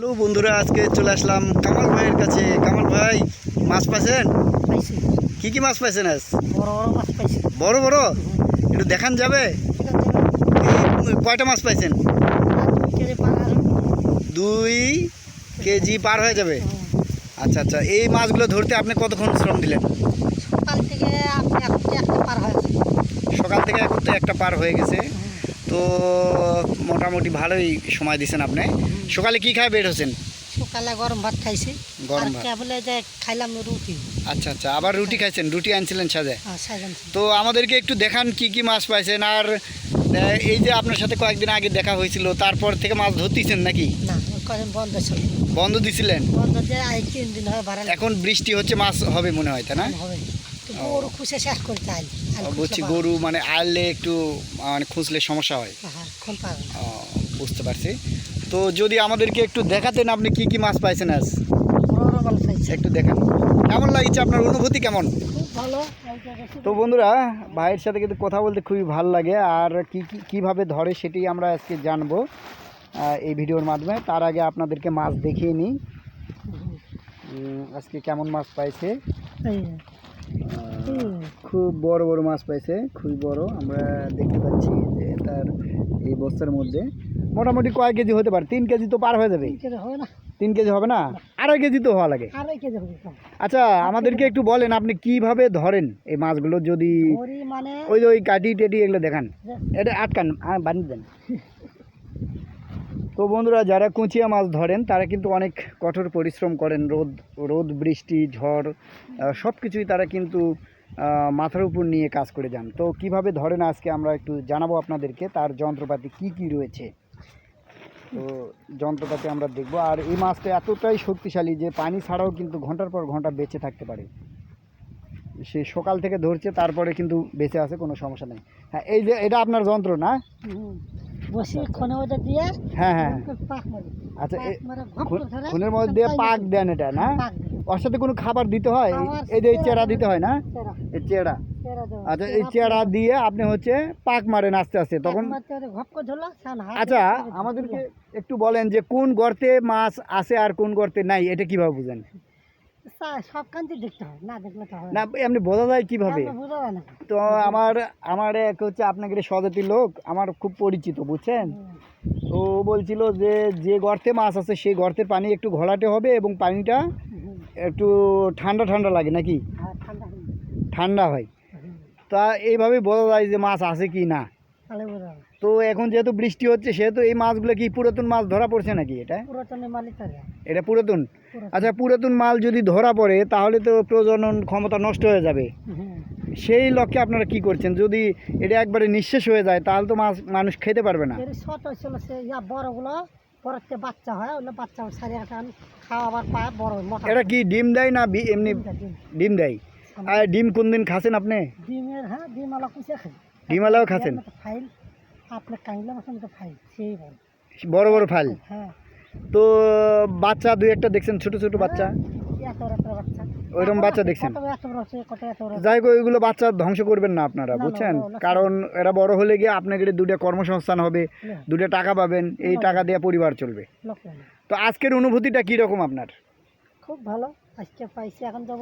Hello বন্ধুরা আজকে চলে আসলাম কামাল ভাইয়ের কাছে। কামাল ভাই মাছ পাইছেন? পাইছি। কি কি মাছ পাইছেন আজ? বড় বড় মাছ পাইছি। বড় বড়? একটু দেখান যাবে? কয়টা মাছ পাইছেন? দুই কেজি পার হয়ে যাবে। আচ্ছা আচ্ছা এই মাছগুলো ধরতে আপনি কতক্ষণ শ্রম দিলেন? সকাল থেকে একটা পার হয়েছে। সকাল থেকে এখন তো একটা পার হয়ে গেছে। তো মোটামুটি ভালোই সময় দিয়েছেন আপনি। সকালে কি খায় বের হচ্ছেন সকালে গরম ভাত খাইছি। গরম ভাত। যে খাইলাম রুটি। আচ্ছা আচ্ছা। আবার রুটি খাইছেন? রুটি আনছিলেন সাজে? হ্যাঁ তো আমাদেরকে একটু দেখান কি কি মাছ পাইছেন। আর এই যে আপনার সাথে কয়েকদিন আগে দেখা হয়েছিল তারপর থেকে মাছ ধরতেছেন নাকি? না বন্ধ ছিল। বন্ধ দিছিলেন? বন্ধ দিয়ে তিন দিন হয় এখন বৃষ্টি হচ্ছে মাছ হবে মনে হয় তাই না? হবে। গরু খুশে শেষ করতে আইল আইল বলছি গরু মানে আনলে একটু মানে খুঁজলে সমস্যা হয়। হ্যাঁ ও, বুঝতে পারছি। তো যদি আমাদেরকে একটু দেখাতেন আপনি কি কি মাছ পাইছেন আজ? একটু দেখান। কেমন লাগছে আপনার অনুভূতি কেমন? তো বন্ধুরা ভাইয়ের সাথে কিন্তু কথা বলতে খুবই ভালো লাগে। আর কি কি কীভাবে ধরে সেটি আমরা আজকে জানব এই ভিডিওর মাধ্যমে। তার আগে আপনাদেরকে মাছ দেখিয়ে নিই। আজকে কেমন মাছ পাইছে? খুব বড় বড় মাছ পাইছে খুবই বড়। আমরা দেখতে পাচ্ছি যে তার এই বস্তার মধ্যে মোটামুটি কয় কেজি হতে পারে? তিন কেজি তো পার হয়ে যাবে। তিন কেজি হবে না। আড়াই কেজি তো হওয়া লাগে। আচ্ছা আমাদেরকে একটু বলেন আপনি কীভাবে ধরেন এই মাছগুলো যদি মানে ওই ওই কাটি টেটি এগুলো দেখান। এটা আটকান বানিয়ে দেন। তো বন্ধুরা, যারা কুঁচিয়া মাছ ধরেন, তারা কিন্তু অনেক কঠোর পরিশ্রম করেন। রোদ রোদ, বৃষ্টি, ঝড় সব কিছুই তারা কিন্তু মাথার উপর নিয়ে কাজ করে যান। তো কীভাবে ধরেন আজকে আমরা একটু জানাব আপনাদেরকে, তার যন্ত্রপাতি কি কি রয়েছে? তো যন্ত্রপাতি আমরা দেখব। আর এই মাছটা এতটাই শক্তিশালী যে পানি ছাড়াও কিন্তু ঘণ্টার পর ঘণ্টা বেঁচে থাকতে পারে। সে সকাল থেকে ধরছে, তারপরে কিন্তু বেঁচে আছে, কোনো সমস্যা নেই। হ্যাঁ এই যে, এটা আপনার যন্ত্র না? বসি খনে ওটা দিয়ে হ্যাঁ হ্যাঁ। পাক মারি। আচ্ছা খুনের মধ্যে দিয়ে পাক দেন এটা না? ওর সাথে কোনো খাবার দিতে হয়? এই- যে এই চেরা দিতে হয় না? এই চেরা আচ্ছা এই চেরা দিয়ে আপনি হচ্ছে পাক মারেন আস্তে আস্তে তখন আচ্ছা আমাদেরকে একটু বলেন যে কোন গর্তে মাছ আছে আর কোন গর্তে নাই এটা কীভাবে বুঝেন? সব কান্তি দেখতে হয় না দেখলে তো না। এমনি বোঝা যায় কীভাবে? বোঝা যায় না। তো আমার আমার এক হচ্ছে আপনাকে স্বজাতির লোক আমার খুব পরিচিত বুঝছেন? তো ও বলছিল যে যে গর্তে মাছ আছে সেই গর্তের পানি একটু ঘোলাটে হবে এবং পানিটা একটু ঠান্ডা ঠান্ডা লাগে নাকি? ঠান্ডা হয়। তা এইভাবে বোঝা যায় যে মাছ আছে কি না? তো এখন যেহেতু বৃষ্টি হচ্ছে সেহেতু এই মাছগুলো কি পুরাতন মাছ ধরা পড়ছে নাকি এটা? এটা। পুরাতন। আচ্ছা পুরাতন মাল যদি ধরা পড়ে তাহলে তো প্রজনন ক্ষমতা নষ্ট হয়ে যাবে। সেই লক্ষ্যে আপনারা কি করছেন? যদি এটা একবারে নিঃশেষ হয়ে যায় তাহলে তো মাছ মানুষ খেতে পারবে না। বড়গুলো পরেতে বাচ্চা হয় ওগুলো বাচ্চা সারি আটান খাওয়াবার পায় বড় এটা কি ডিম দেয় না এমনি ডিম। দেয় আর ডিম কোন দিন খাচ্ছেন আপনি? ডিমের হ্যাঁ ডিম আলা কুচে খাই ডিমালাও খাচ্ছেন ফাইল। আপনি কাইলে মতো মতো ফাইল সেই বল বড় বড় ফাল হ্যাঁ। তো বাচ্চা দুই একটা দেখছেন ছোট ছোট বাচ্চা? বাচ্চা। ওইরকম বাচ্চা দেখছেন? যাই হোক ওইগুলো বাচ্চা ধ্বংস করবেন না আপনারা বুঝছেন? কারণ এরা বড় হলে গিয়ে আপনাকে দুটো কর্মসংস্থান হবে দুটো টাকা পাবেন এই টাকা দিয়ে পরিবার চলবে। তো আজকের অনুভূতিটা কি রকম আপনার? খুব ভালো আজকে পাইছি এখন তো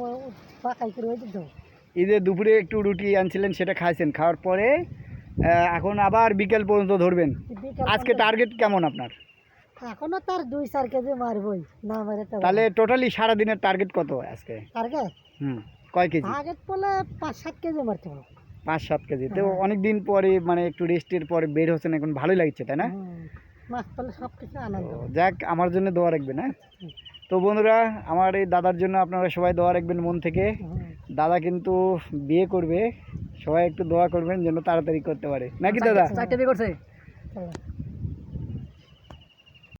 পাকাই করে ঈদের দুপুরে একটু রুটি আনছিলেন সেটা খাইছেন খাওয়ার পরে এখন আবার বিকেল পর্যন্ত ধরবেন। আজকে টার্গেট কেমন আপনার? এখনও তার দুই চার কেজি মারবই না মারে তাহলে টোটালি সারা দিনের টার্গেট কত আজকে? টার্গেট হুম কয় কেজি? আগে বলে পাঁচ সাত কেজি মারতে পারো পাঁচ সাত কেজি। তো হ্যাঁ। অনেক দিন পরে মানে একটু রেস্টের পরে বের হচ্ছেন এখন ভালোই লাগছে তাই না? সব কিছু আনন্দ। যাক আমার জন্য দোয়া রাখবেন হ্যাঁ? তো বন্ধুরা আমার এই দাদার জন্য আপনারা সবাই দোয়া রাখবেন মন থেকে। দাদা কিন্তু বিয়ে করবে সবাই একটু দোয়া করবেন যেন তাড়াতাড়ি করতে পারে। নাকি দাদা? চারটে বিয়ে করছে।